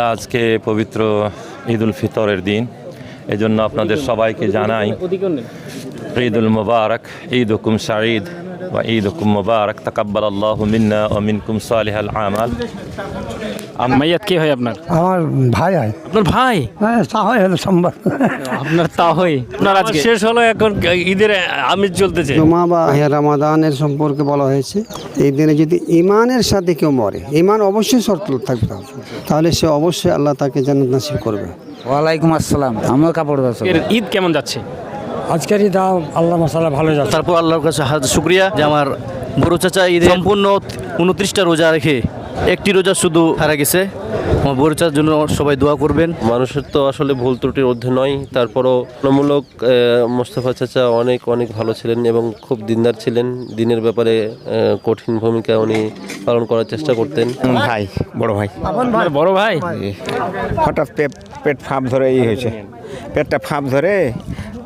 আজকে পবিত্র ঈদ উল ফিতরের দিন। এজন্য আপনাদের সবাইকে জানাই ঈদ উল মুবারক ঈদ হুকুম শাঈদ বা ঈদ হুকুম মুবারক তাকাব্বাল আল্লাহ মিন্না ও মিনকুম সালিহাল আমাল। মাইয়াত কে হয় আপনার? আমার ভাই হয়। আপনার ভাই? হ্যাঁ হয় হলো আপনার তা হয়। আপনার আজকে? শেষ হলো এখন ঈদের আমিজ চলতেছে। জমা বা হে রামাদানের সম্পর্কে বলা হয়েছে এই দিনে যদি ইমানের সাথে কেউ মরে ইমান অবশ্যই শর্ত থাকতে হবে তাহলে সে অবশ্যই আল্লাহ তাকে জান্নাত নাসিব করবে। ওয়ালাইকুম আসসালাম আমিও কাপড় ব্যবসা ঈদ কেমন যাচ্ছে? আজকের দাম আল্লাহ মশালা ভালো যাচ্ছে। তারপর আল্লাহর কাছে শুক্রিয়া যে আমার বড় চাচা ঈদ সম্পূর্ণ উনত্রিশটা রোজা রেখে একটি রোজা শুধু হারা গেছে। আমার চাচার জন্য সবাই দোয়া করবেন। মানুষের তো আসলে ভুল ত্রুটির ঊর্ধ্বে নয়। তারপরও তুলনামূলক মোস্তফা চাচা অনেক অনেক ভালো ছিলেন এবং খুব দিনদার ছিলেন। দিনের ব্যাপারে কঠিন ভূমিকা উনি পালন করার চেষ্টা করতেন। ভাই বড় ভাই। বড় ভাই? হঠাৎ পেট পেট ফাঁপ ধরে এই হয়েছে। পেটটা ফাঁপ ধরে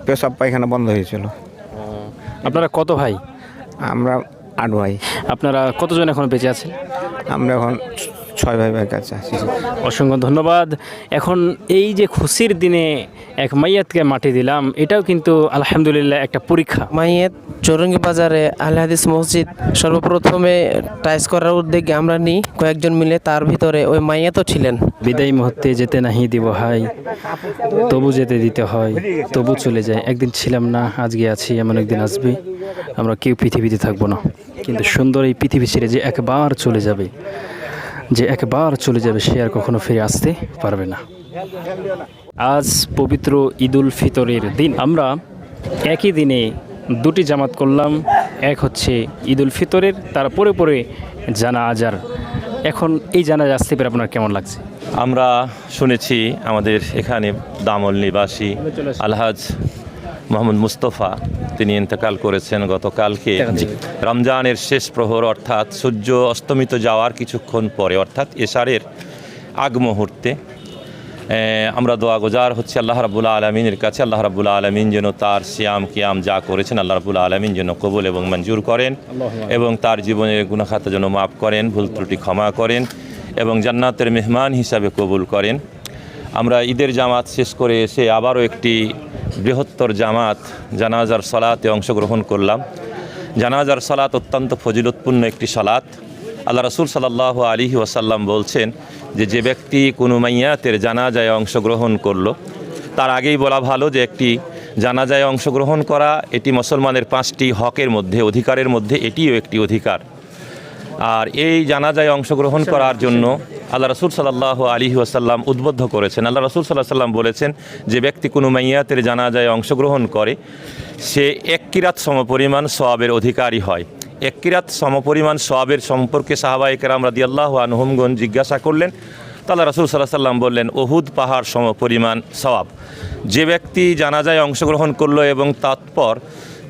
পেশাব পায়খানা বন্ধ হয়েছিল। আপনারা কত ভাই? আমরা আট ভাই। আপনারা কতজন এখন বেঁচে আছেন? আমরা এখন ছয় ভাই ভাই কাছে আছি অসংখ্য ধন্যবাদ। এখন এই যে খুশির দিনে এক মাইয়াতকে মাটি দিলাম এটাও কিন্তু আলহামদুলিল্লাহ একটা পরীক্ষা। মাইয়ের চৌরঙ্গি বাজারে আল হাদিস মসজিদ সর্বপ্রথমে টাইস করার উদ্যোগে আমরা নিই কয়েকজন মিলে তার ভিতরে ওই মাইয়াতও ছিলেন। বিদায় মুহূর্তে যেতে নাহি দিব হাই তবু যেতে দিতে হয় তবু চলে যায়। একদিন ছিলাম না আজকে আছি এমন একদিন আসবে। আমরা কেউ পৃথিবীতে থাকব না। কিন্তু সুন্দর এই পৃথিবী ছেড়ে যে একবার চলে যাবে যে একবার চলে যাবে সে আর কখনো ফিরে আসতে পারবে না। আজ পবিত্র ঈদুল ফিতরের দিন। আমরা একই দিনে দুটি জামাত করলাম। এক হচ্ছে ঈদুল ফিতরের, তার পরে পরে জানা আজার। এখন এই জানা আসতে পেরে আপনার কেমন লাগছে? আমরা শুনেছি আমাদের এখানে দামল নিবাসী আলহাজ মোহাম্মদ মুস্তফা তিনি ইন্তেকাল করেছেন গতকালকে। রমজানের শেষ প্রহর অর্থাৎ সূর্য অস্তমিত যাওয়ার কিছুক্ষণ পরে অর্থাৎ এশারের আগ মুহূর্তে আমরা দোয়া গোজার হচ্ছে আল্লাহ রাবুল আলমিনের কাছে। আল্লাহ রাবুল আলমিন যেন তার সিয়াম কিয়াম যা করেছেন আল্লাহ রাবুল আলমিন যেন কবুল এবং মঞ্জুর করেন এবং তার জীবনের গুণাখাতা যেন মাফ করেন ভুল ত্রুটি ক্ষমা করেন এবং জান্নাতের মেহমান হিসাবে কবুল করেন। আমরা ঈদের জামাত শেষ করে এসে আবারও একটি বৃহত্তর জামাত, জানাজার সলাতে অংশগ্রহণ করলাম। জানাজার সলাত অত্যন্ত ফজিলতপূর্ণ একটি সলাত। আল্লাহ রসুল সাল্লাহ আলী ওয়াসাল্লাম বলছেন যে যে ব্যক্তি কোনো মাইয়াতের জানাজায় অংশগ্রহণ করল, তার আগেই বলা ভালো যে, একটি জানাজায় অংশগ্রহণ করা এটি মুসলমানের পাঁচটি হকের মধ্যে, অধিকারের মধ্যে এটিও একটি অধিকার। আর এই জানাজায় অংশগ্রহণ করার জন্য আল্লাহ রসুল সাল্লাহ আলী ওয়াসাল্লাম উদ্বুদ্ধ করেছেন। আল্লাহ রসুল সাল্লাহ সাল্লাম বলেছেন যে ব্যক্তি কোনো মাইয়াতের জানাজায় অংশগ্রহণ করে, সে এক কিরাত সমপরিমাণ সওয়াবের অধিকারী হয়। এক কিরাত সমপরিমাণ সওয়াবের সম্পর্কে সাহাবাহিকের আমরা দিয়াল্লাহ আনহুমগন জিজ্ঞাসা করলেন। তাল্লাহ রসুল সাল্লাহ সাল্লাম বললেন, ওহুদ পাহাড় সমপরিমাণ সওয়াব। যে ব্যক্তি জানাজায় অংশগ্রহণ করল এবং তৎপর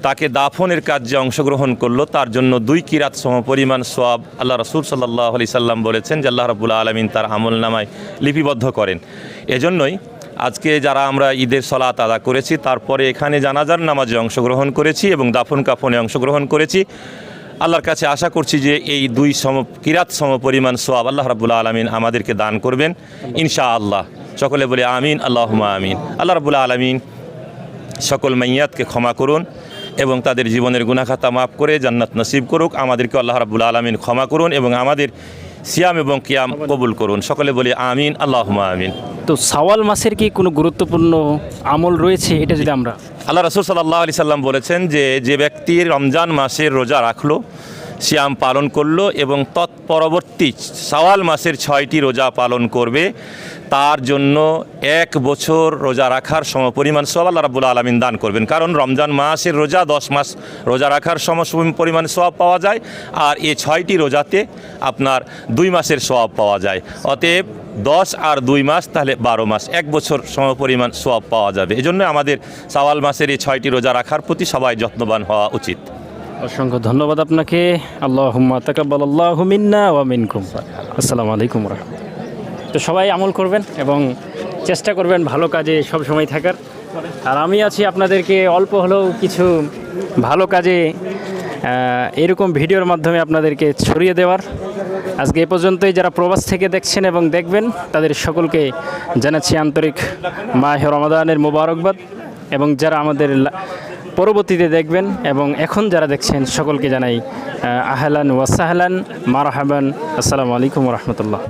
তাকে দাফনের কার্যে অংশগ্রহণ করল। তার জন্য দুই কিরাত সমপরিমাণ সোয়াব আল্লাহ রসুল সাল্লাহ আলি সাল্লাম বলেছেন যে আল্লাহ রবুল্লা আলমিন তার আমল নামায় লিপিবদ্ধ করেন। এজন্যই আজকে যারা আমরা ঈদের সলাত আদা করেছি, তারপরে এখানে জানাজার নামাজে অংশগ্রহণ করেছি এবং দাফন কাফনে অংশগ্রহণ করেছি, আল্লাহর কাছে আশা করছি যে এই দুই সম, কিরাত সমপরিমাণ সোয়াব আল্লাহ রাবুল্লা আলমিন আমাদেরকে দান করবেন ইনশা আল্লাহ সকলে বলে আমিন আল্লাহ আমিন। আল্লাহ রাবুল্লা আলমিন সকল মাইয়াতকে ক্ষমা করুন। এবং তাদের জীবনের গুনাখাতা মাফ করে জান্নাত নসিব করুক। আমাদেরকে আল্লাহ রাবুল আলমিন ক্ষমা করুন এবং আমাদের সিয়াম এবং কিয়াম কবুল করুন। সকলে বলি আমিন আল্লাহ আমিন। তো সাওয়াল মাসের কি কোনো গুরুত্বপূর্ণ আমল রয়েছে? এটা যদি আমরা আল্লাহ রসুল সাল্লাহ আলি সাল্লাম বলেছেন যে যে ব্যক্তি রমজান মাসের রোজা রাখল সিয়াম পালন করল এবং তৎপরবর্তী সওয়াল মাসের ছয়টি রোজা পালন করবে। তার জন্য এক বছর রোজা রাখার সমপরিমাণ সোয়াব আল্লাহ রাবুল আলমিন দান করবেন। কারণ রমজান মাসের রোজা দশ মাস রোজা রাখার সম পরিমাণ সব পাওয়া যায় আর এই ছয়টি রোজাতে আপনার দুই মাসের সোয়াব পাওয়া যায়। অতএব দশ আর দুই মাস তাহলে বারো মাস, এক বছর সমপরিমাণ সোয়াব পাওয়া যাবে। এজন্য আমাদের সাওয়াল মাসের এই ছয়টি রোজা রাখার প্রতি সবাই যত্নবান হওয়া উচিত। অসংখ্য ধন্যবাদ আপনাকে। আল্লাহ আসসালামু আলাইকুম তো সবাই আমল করবেন এবং চেষ্টা করবেন ভালো কাজে সব সময় থাকার। আর আমি আছি আপনাদেরকে অল্প হলেও কিছু ভালো কাজে এরকম ভিডিওর মাধ্যমে আপনাদেরকে ছড়িয়ে দেওয়ার। আজকে এ পর্যন্তই। যারা প্রবাস থেকে দেখছেন এবং দেখবেন, তাদের সকলকে জানাচ্ছি আন্তরিক মাহ রমাদানের মোবারকবাদ। এবং যারা আমাদের পরবর্তীতে দেখবেন এবং এখন যারা দেখছেন সকলকে জানাই আহ, আহলান ওয়াসাহলান মারহাবান। আসসালামু আলাইকুম রহমতুল্লাহ।